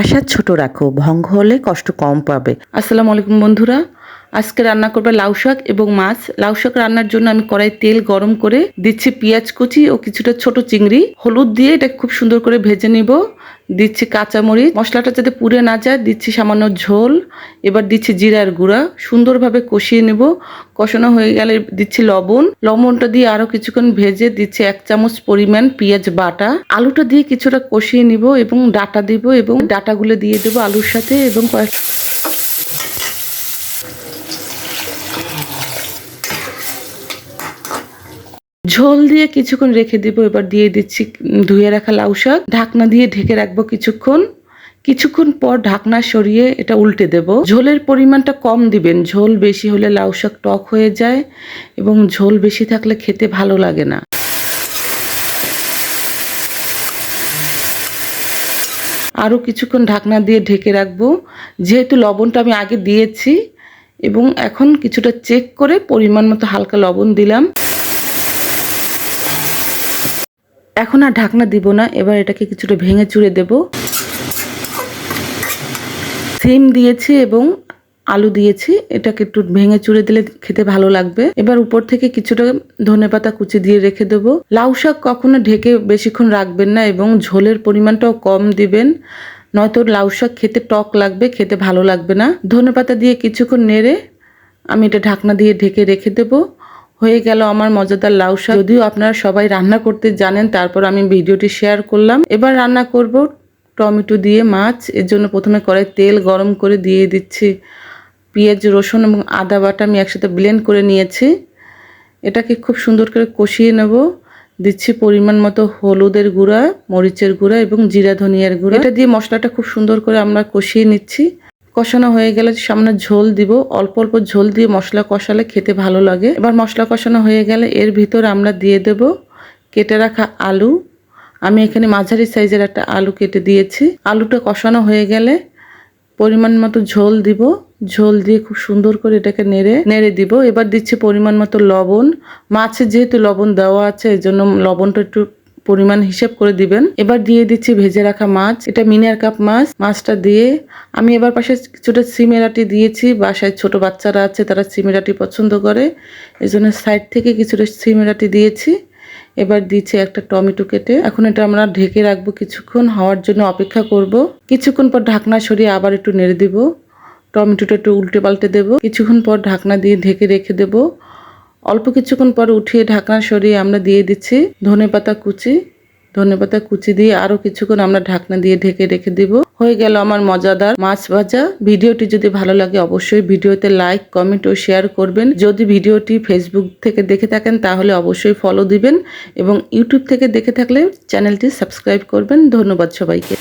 আশা ছোট রাখো ভঙ্গ হলে কষ্ট কম পাবে। আসসালামু আলাইকুম বন্ধুরা আজকে রান্না করবে লাউ শাক এবং মাছ। লাউ শাক রান্নার জন্য আমি কড়াই তেল গরম করে দিচ্ছি পেঁয়াজ কুচি ও কিছুটা ছোট চিংড়ি। হলুদ দিয়ে এটা খুব সুন্দর করে ভেজে নিব। দিচ্ছি কাঁচামরিচ। মশলাটা যাতে পুড়ে না যায়, দিচ্ছি সামান্য ঝোল। এবার দিচ্ছি জিরার গুঁড়া। সুন্দরভাবে কষিয়ে নেব। কষানো হয়ে গেলে দিচ্ছি লবণ। লবণটা দিয়ে আরও কিছুক্ষণ ভেজে দিচ্ছি এক চামচ পরিমাণ পেঁয়াজ বাটা। আলুটা দিয়ে কিছুটা কষিয়ে নিব এবং ডাটা দিব এবং ডাটাগুলো দিয়ে দেবো আলুর সাথে এবং কয়েক ঝোল দিয়ে কিছুক্ষণ রেখে দিব, এবার দিয়ে দিচ্ছি ধুয়ে রাখা লাউ শাক। ঢাকনা দিয়ে ঢেকে রাখব কিছুক্ষণ। কিছুক্ষণ পর ঢাকনা সরিয়ে এটা উল্টে দেব। ঝোলের পরিমাণটা কম দিবেন। ঝোল বেশি হলে লাউ শাক টক হয়ে যায় এবং ঝোল বেশি থাকলে খেতে ভালো লাগে না। আরও কিছুক্ষণ ঢাকনা দিয়ে ঢেকে রাখব। যেহেতু লবণটা আমি আগে দিয়েছি এবং এখন কিছুটা চেক করে পরিমাণ মতো হালকা লবণ দিলাম। এখন আর ঢাকনা দিব না, এবার এটাকে কিছুটা ভেঙে চুড়ে দেব। সিম দিয়েছি এবং আলু দিয়েছি, এটাকে একটু ভেঙে চুড়ে দিলে খেতে ভালো লাগবে। এবার উপর থেকে কিছুটা ধনে পাতা কুচি দিয়ে রেখে দেবো। লাউ শাক কখনো ঢেকে বেশিক্ষণ রাখবেন না এবং ঝোলের পরিমাণটাও কম দিবেন, নয়তো লাউ শাক খেতে টক লাগবে, খেতে ভালো লাগবে না। ধনে পাতা দিয়ে কিছুক্ষণ নেড়ে আমি এটা ঢাকনা দিয়ে ঢেকে রেখে দেবো। হয়ে গেল আমার মজাদার লাউ শাক। যদিও আপনারা সবাই রান্না করতে জানেন, তারপর আমি ভিডিওটি শেয়ার করলাম। এবার রান্না করব টমেটো দিয়ে মাছ। এর জন্য প্রথমে কড়াই তেল গরম করে দিয়ে দিচ্ছি। পেঁয়াজ, রসুন এবং আদা বাটা আমি একসাথে ব্লেন্ড করে নিয়েছি। এটাকে খুব সুন্দর করে কষিয়ে নেব। দিচ্ছি পরিমাণ মতো হলুদের গুঁড়া, মরিচের গুঁড়া এবং জিরা ধনিয়ার গুঁড়া। এটা দিয়ে মশলাটা খুব সুন্দর করে আমরা কষিয়ে নিচ্ছি। কষানো হয়ে গেলে সামনে ঝোল দিব। অল্প অল্প ঝোল দিয়ে মশলা কষালে খেতে ভালো লাগে। এবার মশলা কষানো হয়ে গেলে এর ভিতর আমরা দিয়ে দেব কেটে রাখা আলু। আমি এখানে মাঝারি সাইজের একটা আলু কেটে দিয়েছি। আলুটা কষানো হয়ে গেলে পরিমাণ মতো ঝোল দিব। ঝোল দিয়ে খুব সুন্দর করে এটাকে নেড়ে নেড়ে দিব। এবার দিচ্ছি পরিমাণ মতো লবণ। মাছে যেহেতু লবণ দেওয়া আছে এই জন্য লবণটা একটু পরিমাণ হিসেব করে দিবেন। এবার দিয়ে দিচ্ছি ভেজে রাখা মাছ। এটা মিনার কাপ মাছ। মাছটা দিয়ে আমি এবার পাশে কিছুটা সিমেরাটি দিয়েছি। বাসায় ছোট বাচ্চারা আছে, তারা সিমেরাটি পছন্দ করে। এই জন্য সাইড থেকে কিছুটা সিমেরাটি দিয়েছি। এবার দিচ্ছি একটা টমেটো কেটে। এখন এটা আমরা ঢেকে রাখব কিছুক্ষণ। হওয়ার জন্য অপেক্ষা করব। কিছুক্ষণ পর ঢাকনা সরিয়ে আবার একটু নেড়ে দিব। টমেটোটা একটু উল্টে পাল্টে দেবো। কিছুক্ষণ পর ঢাকনা দিয়ে ঢেকে রেখে দেবো। অল্প কিছুক্ষণ পর উঠিয়ে ঢাকনা সরিয়ে আমরা দিয়ে দিচ্ছি ধনে পাতা কুচি। ধনে পাতা কুচি দিয়ে আরও কিছুক্ষণ আমরা ঢাকনা দিয়ে ঢেকে রেখে দিব। হয়ে গেল আমার মজাদার মাছ ভাজা। ভিডিওটি যদি ভালো লাগে অবশ্যই ভিডিওতে লাইক কমেন্ট ও শেয়ার করবেন। যদি ভিডিওটি ফেসবুক থেকে দেখে থাকেন তাহলে অবশ্যই ফলো দিবেন এবং ইউটিউব থেকে দেখে থাকলে চ্যানেলটি সাবস্ক্রাইব করবেন। ধন্যবাদ সবাইকে।